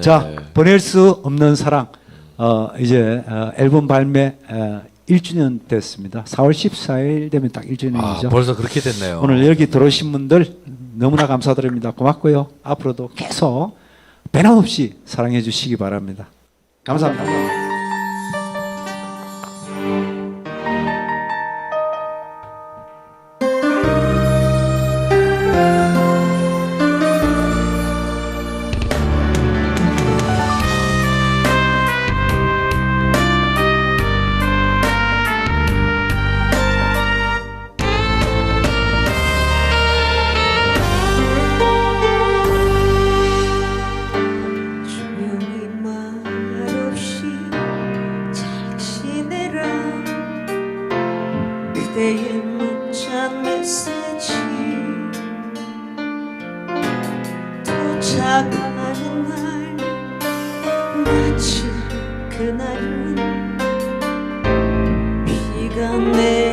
자, 보낼 수 없는 사랑. 어, 이제 어, 앨범 발매 어, 1주년 됐습니다. 4월 14일 되면 딱 1주년이죠. 아, 벌써 그렇게 됐네요. 오늘 여기 들어오신 분들 너무나 감사드립니다. 고맙고요. 앞으로도 계속 변함없이 사랑해 주시기 바랍니다. 감사합니다. 그대의 문자 메시지. 도착하는 날 마치 그날은 비가 내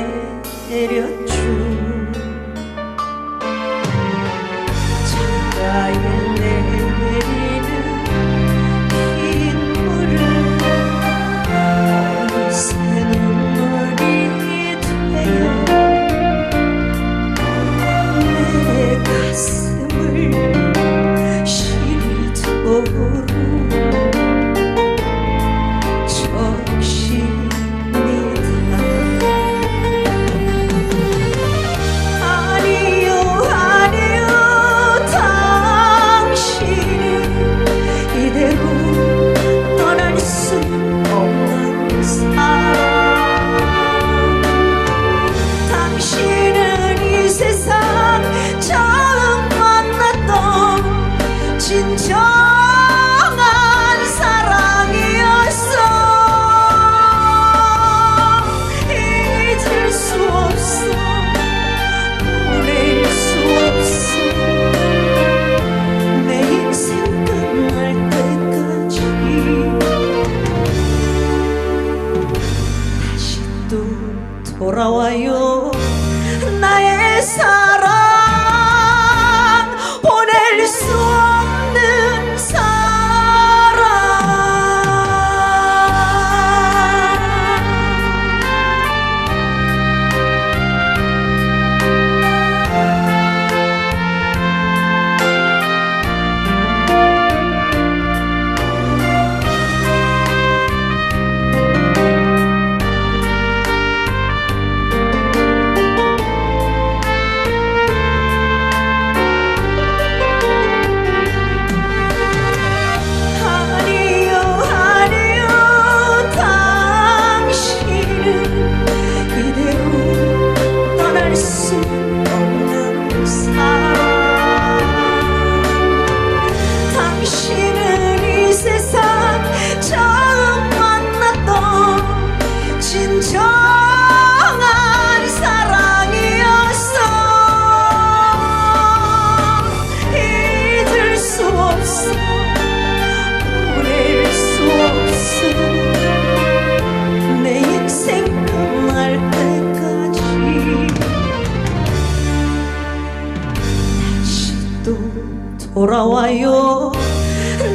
돌아와요.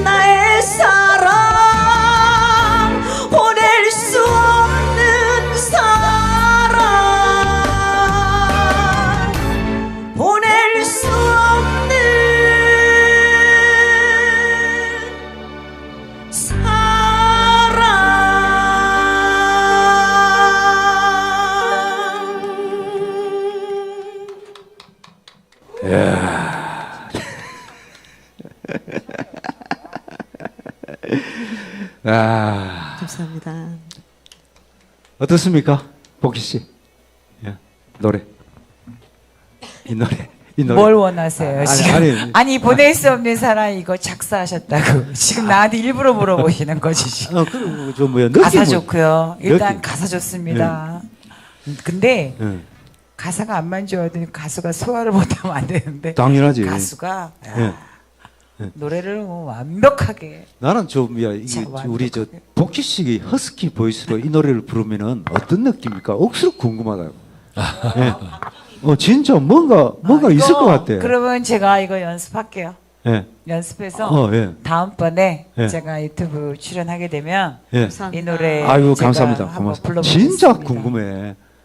나의 사랑 보낼 수 없는 사랑. 보낼 수 없는 사랑 아, 감사합니다. 어떻습니까? 복희 씨. 예, 노래. 이 노래. 이 노래. 뭘 원하세요? 아니, 지금 아니. 아니, 보낼 수 없는 사람 이거 작사하셨다고 지금 나한테 일부러 물어보시는 거지 지금. 어, 그, 저 뭐야. 가사 느낌은- 좋고요. 일단 느낌. 가사 좋습니다. 근데 예, 가사가 안 만져야 되는 가수가 소화를 못하면 안 되는데 당연하지. 가수가 예. 야, 노래를 뭐 완벽하게 나는 저 뭐야 이게 참저 우리 저 완벽하게. 복희 씨 허스키 보이스로 이 노래를 부르면은 어떤 느낌입니까? 억수로 궁금하다. 예. 어 진짜 뭔가 뭔가 아, 있을 이거 것 같아. 그러면 제가 이거 연습할게요. 예. 연습해서 어, 예. 다음번에 예. 제가 유튜브 출연하게 되면 예. 이 노래 제가 감사합니다. 한번 고맙습니다. 불러보겠습니다. 진짜 궁금해.